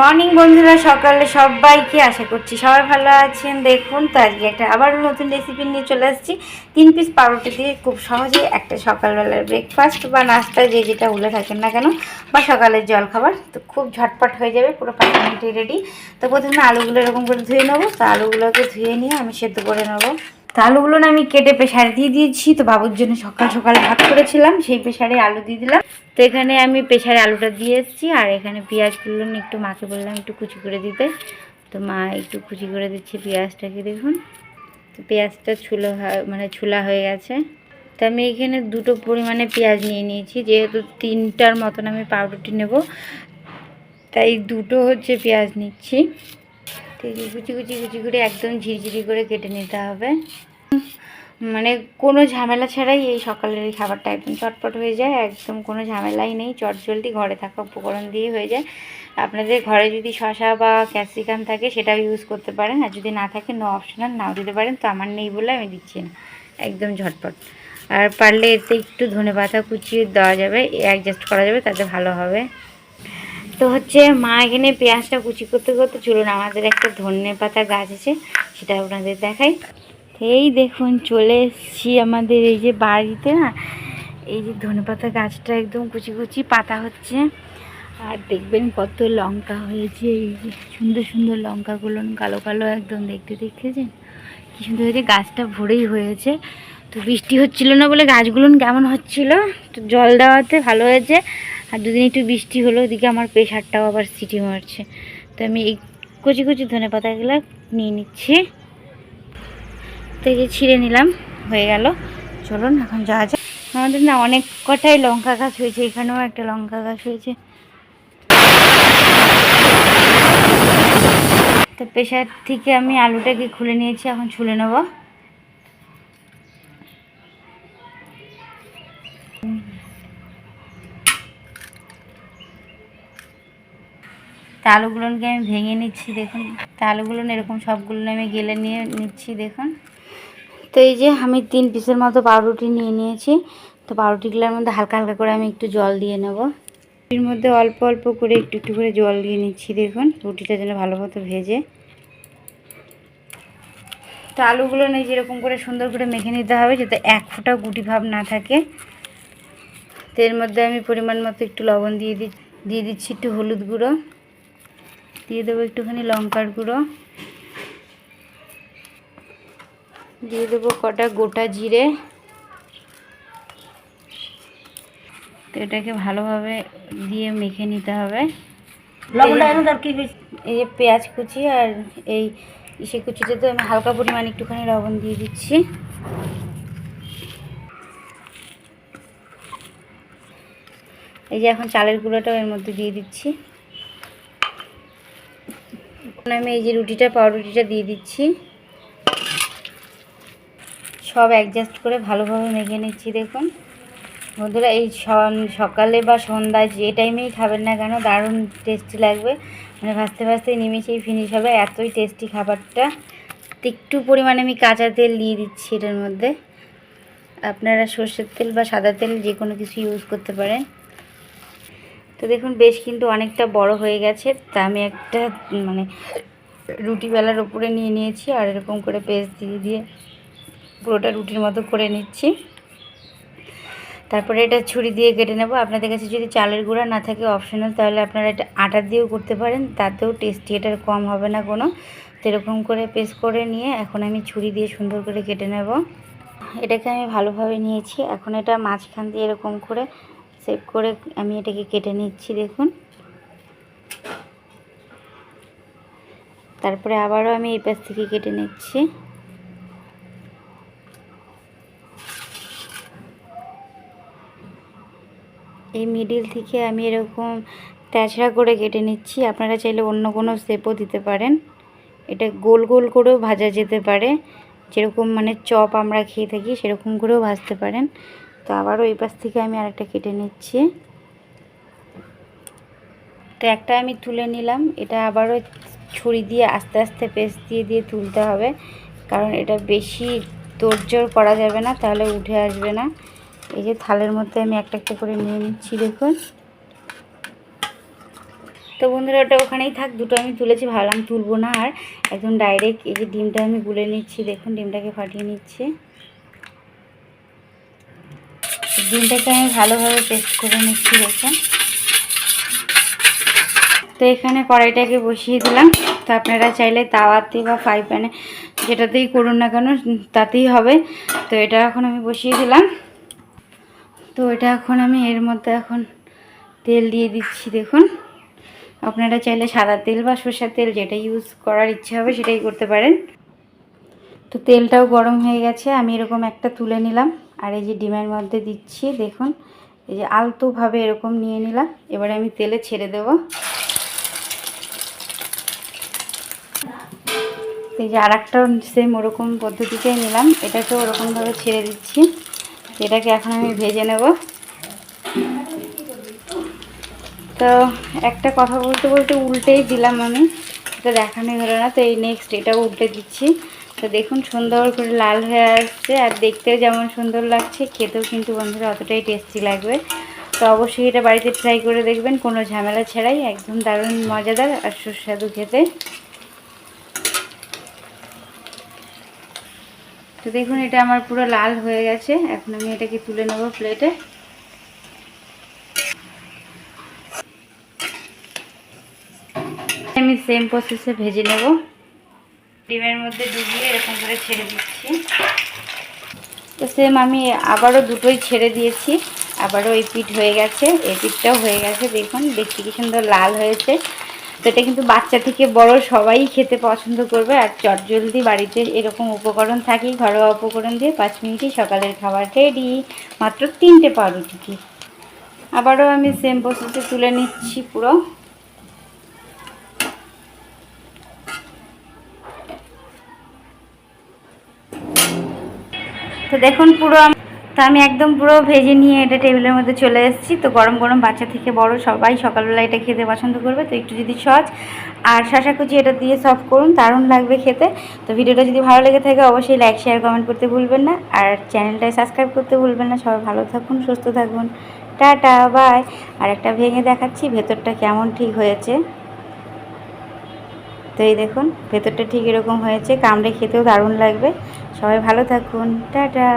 Morning বন্ধুরা, সকালে সবাইকে আশা করছি সবাই ভালো আছেন। দেখুন তো, আজকে একটা আবারও নতুন রেসিপি নিয়ে চলে আসছি। তিন পিস পাউরুটি দিয়ে খুব সহজেই একটা সকালবেলার ব্রেকফাস্ট বা নাস্তা যে যেটা উলে থাকেন না কেন, বা সকালের জলখাবার, তো খুব ঝটপট হয়ে যাবে, পুরো পাঁচ মিনিটে রেডি তো প্রথমে আলুগুলো এরকম করে ধুয়ে নেব। তো আলুগুলোকে ধুয়ে নিয়ে আমি সেদ্ধ করে নেব। তো আলুগুলো না আমি কেটে প্রেশারে দিয়ে দিয়েছি, তো বাবুর জন্য সকাল সকাল ভাত করেছিলাম, সেই প্রেশারে আলু দিয়ে দিলাম। তো এখানে আমি প্রেশারে আলুটা দিয়ে এসেছি, আর এখানে পেঁয়াজগুলো একটু মাকে বললাম, একটু কুচি করে দিতে। তো মা একটু কুচি করে দিচ্ছে পেঁয়াজটাকে, দেখুন। তো পেঁয়াজটা ছুলো হয়- মানে ছুলা হয়ে গেছে। তো আমি এখানে দুটো পরিমাণে পেঁয়াজ নিয়ে নিয়েছি, যেহেতু তিনটার মতন আমি পাউরুটি নেব, তাই দুটো হচ্ছে পেঁয়াজ নিচ্ছি। কুচি কুচি কুচি করে একদম ঝিরঝিরি করে কেটে নিতে হবে। মানে কোনো ঝামেলা ছাড়াই এই সকালের এই খাবারটা একদম চটপট হয়ে যায়, একদম কোনো ঝামেলাই নেই, চটজলদি ঘরে থাকা উপকরণ দিয়ে হয়ে যায়। আপনাদের ঘরে যদি শশা বা ক্যাপসিকাম থাকে সেটাও ইউজ করতে পারেন, আর যদি না থাকে নো অপশনাল নাও দিতে পারেন, তো আমার নেই বলে আমি দিচ্ছি না, একদম ঝটপট। আর পারলে এতে একটু ধনে পাতা কুচিয়ে দেওয়া যাবে অ্যাডজাস্ট করা যাবে, তাতে ভালো হবে। তো হচ্ছে মা এখানে পেঁয়াজটা কুচি করতে করতে চলুন, আমাদের একটা ধনে পাতা গাছ আছে, সেটা আপনাদের দেখাই। এই দেখুন, চলে এসেছি আমাদের এই যে বাড়িতে না, এই যে ধনে পাতা গাছটা একদম কুচি কুচি পাতা হচ্ছে। আর দেখবেন কত লঙ্কা হয়েছে, এই যে সুন্দর সুন্দর লঙ্কাগুলো, কালো কালো একদম দেখতে, দেখেছেন? কি সুন্দর হয়েছে, গাছটা ভরেই হয়েছে। তো বৃষ্টি হচ্ছিল না বলে গাছগুলো কেমন হচ্ছিল? তো জল দেওয়াতে ভালো হয়েছে। আর দুদিন একটু বৃষ্টি হলো, ওদিকে আমার প্রেশারটাও আবার সিটি মারছে। তো আমি এই কচি কচি ধনে পাতাগুলো নিয়ে নিচ্ছি। তো এই যে ছিঁড়ে নিলাম, হয়ে গেল। চলুন, এখন যাওয়া যাক। আমাদের না অনেক কটাই লঙ্কা গাছ হয়েছে, এখানেও একটা লঙ্কা গাছ হয়েছে। তো প্রেশার থেকে আমি আলুটাকে খুলে নিয়েছি, এখন ছুলে নেব। তা আলুগুলোকে আমি ভেঙে নিচ্ছি, দেখুন। তা আলুগুলো এরকম সবগুলো আমি গেলে নিয়ে নিচ্ছি, দেখুন। তো এই যে আমি তিন পিসের মতো পাউরুটি নিয়ে নিয়েছি। তো পাউরুটিগুলোর মধ্যে হালকা হালকা করে আমি একটু জল দিয়ে নেব। এর মধ্যে অল্প অল্প করে একটু একটু করে জল দিয়ে নিচ্ছি, দেখুন। রুটিটা যেন ভালো মতো ভেজে। তো আলুগুলো নেই যেরকম করে সুন্দর করে মেখে নিতে হবে, যাতে এক ফোঁটা গুটি ভাব না থাকে। তো এর মধ্যে আমি পরিমাণ মতো একটু লবণ দিয়ে দিয়ে দিচ্ছি একটু হলুদ গুঁড়ো। দিয়ে দেবো একটুখানি লঙ্কার গুঁড়ো। দিয়ে দেবো কটা গোটা জিরে। তো এটাকে ভালোভাবে দিয়ে মেখে নিতে হবে। এই যে পেঁয়াজ কুচি আর এই ইসে কুচিটাতে আমি হালকা পরিমাণ একটুখানি লবণ দিয়ে দিচ্ছি। এই যে এখন চালের গুঁড়োটাও এর মধ্যে দিয়ে দিচ্ছি। আমি এই যে রুটিটা, পাউরুটিটা দিয়ে দিচ্ছি। সব অ্যাডজাস্ট করে ভালোভাবে মেখে নিচ্ছি, দেখুন। বন্ধুরা, এই সকালে বা সন্ধ্যায় যে টাইমেই খাবেন না কেন, দারুণ টেস্টি লাগবে। মানে ভাজতে ভাজতে নিমেষেই ফিনিশ হবে। এতই টেস্টি খাবারটা। একটু পরিমাণে আমি কাঁচা তেল দিয়ে দিচ্ছি এটার মধ্যে। আপনারা সর্ষের তেল বা সাদা তেল যে কোনো কিছু ইউজ করতে পারেন। তো দেখুন, বেশ কিন্তু অনেকটা বড় হয়ে গেছে। তা আমি একটা মানে রুটি বেলার উপরে নিয়ে নিয়েছি, আর এরকম করে পেস্ট দিয়ে দিয়ে পুরোটা রুটির মতো করে নিচ্ছি। তারপরে এটা ছুরি দিয়ে কেটে নেব। আপনাদের কাছে যদি চালের গুঁড়া না থাকে অপশনাল, তাহলে আপনারা এটা আটা দিয়েও করতে পারেন। তাতেও টেস্টি, এটার কম হবে না কোনো। তো এরকম করে পেস্ট করে নিয়ে এখন আমি ছুরি দিয়ে সুন্দর করে কেটে নেব। এটাকে আমি ভালোভাবে নিয়েছি। এখন এটা মাঝখান দিয়ে এরকম করে সেভ করে আমি এটাকে কেটে নিচ্ছি, দেখুন। তারপরে আবারও আমি এই পাশ থেকে কেটে নিচ্ছি। এই মিডিল থেকে আমি এরকম তেছড়া করে কেটে নিচ্ছি। আপনারা চাইলে অন্য কোনো শেপও দিতে পারেন। এটা গোল গোল করেও ভাজা যেতে পারে। যেরকম মানে চপ আমরা খেয়ে থাকি, সেরকম করেও ভাজতে পারেন। তো আবারও এই পাশ থেকে আমি আরেকটা কেটে নিচ্ছি। তো একটা আমি তুলে নিলাম। এটা আবারও ছুরি দিয়ে আস্তে আস্তে পেস্ট দিয়ে দিয়ে তুলতে হবে। কারণ এটা বেশি তোড়জোড় করা যাবে না, তাহলে উঠে আসবে না। এই যে থালের মধ্যে আমি একটা একটা করে নিয়ে নিচ্ছি, দেখুন। তো বন্ধুরা, ওটা ওখানেই থাক, দুটো আমি তুলেছি, ভাবলাম তুলবো না আর। একদম ডাইরেক্ট এই যে ডিমটা আমি গুলে নিচ্ছি, দেখুন, ডিমটাকে ফাটিয়ে নিচ্ছি। ডিমটাকে আমি ভালোভাবে পেস্ট করে নিচ্ছি দেখুন। তো এখানে কড়াইটাকে বসিয়ে দিলাম। তো আপনারা চাইলে তাওয়াতে বা ফ্রাই প্যানে যেটাতেই করুন না কেন, তাতেই হবে। তো এটা এখন আমি বসিয়ে দিলাম। তো এটা এখন আমি এর মধ্যে এখন তেল দিয়ে দিচ্ছি দেখুন। আপনারা চাইলে সাদা তেল বা সর্ষার তেল যেটা ইউজ করার ইচ্ছা হবে সেটাই করতে পারেন। তো তেলটাও গরম হয়ে গেছে, আমি এরকম একটা তুলে নিলাম। আর এই যে ডিমের মধ্যে দিচ্ছি, দেখুন, এই যে আলতোভাবে এরকম নিয়ে নিলাম। এবারে আমি তেলে ছেড়ে দেবো। এই যে আর একটা সেম ওরকম পদ্ধতিতেই নিলাম। এটাকেও ওরকমভাবে ছেড়ে দিচ্ছি। এটাকে এখন আমি ভেজে নেব। তো একটা কথা বলতে বলতে উল্টেই দিলাম আমি। এটা দেখানোই হলো না। তো এই নেক্সট এটাও উল্টে দিচ্ছি। তো দেখুন সুন্দর করে লাল হয়ে আসছে আর দেখতেও যেমন সুন্দর লাগছে, খেতেও কিন্তু বন্ধুরা অতটাই টেস্টি লাগবে। তো অবশ্যই এটা বাড়িতে ট্রাই করে দেখবেন, কোনো ঝামেলা ছাড়াই, একদম দারুণ মজাদার আর সুস্বাদু খেতে। তো দেখুন এটা আমার পুরো লাল হয়ে গেছে, এখন আমি এটাকে তুলে নেব প্লেটে আমি সেম প্রসেসে ভেজে নেব। ডিমের মধ্যে ডুবিয়ে এরকম করে ছেড়ে দিচ্ছি। তো সেম আমি আবারও দুটোই ছেড়ে দিয়েছি। আবারও এই পিঠ হয়ে গেছে, এই পিঠটাও হয়ে গেছে। দেখুন, দেখতে কি সুন্দর লাল হয়েছে। তো এটা কিন্তু বাচ্চা থেকে বড় সবাই খেতে পছন্দ করবে। আর চটজলদি বাড়িতে এরকম উপকরণ থাকেই, ঘরোয়া উপকরণ দিয়ে পাঁচ মিনিটে সকালের খাবার রেডি মাত্র তিনটে পাউরুটি আবারও আমি সেম প্রসেসে তুলে নিচ্ছি পুরো। তো দেখুন পুরো তো আমি একদম পুরো ভেজে নিয়ে এটা টেবিলের মধ্যে চলে এসেছি। তো গরম গরম বাচ্চা থেকে বড় সবাই সকালবেলা এটা খেতে পছন্দ করবে। তো একটু যদি সহজ আর শশা কুচি এটা দিয়ে সার্ভ করুন, দারুণ লাগবে খেতে। তো ভিডিওটা যদি ভালো লেগে থাকে অবশ্যই লাইক শেয়ার কমেন্ট করতে ভুলবেন না। আর চ্যানেলটায় সাবস্ক্রাইব করতে ভুলবেন না। সবাই ভালো থাকুন, সুস্থ থাকুন। টাটা বাই আর একটা ভেঙে দেখাচ্ছি, ভেতরটা কেমন ঠিক হয়েছে। তো এই দেখুন, ভেতরটা ঠিক এরকম হয়েছে। কামড়ে খেতেও দারুণ লাগবে। সবাই ভালো থাকুন। টাটা।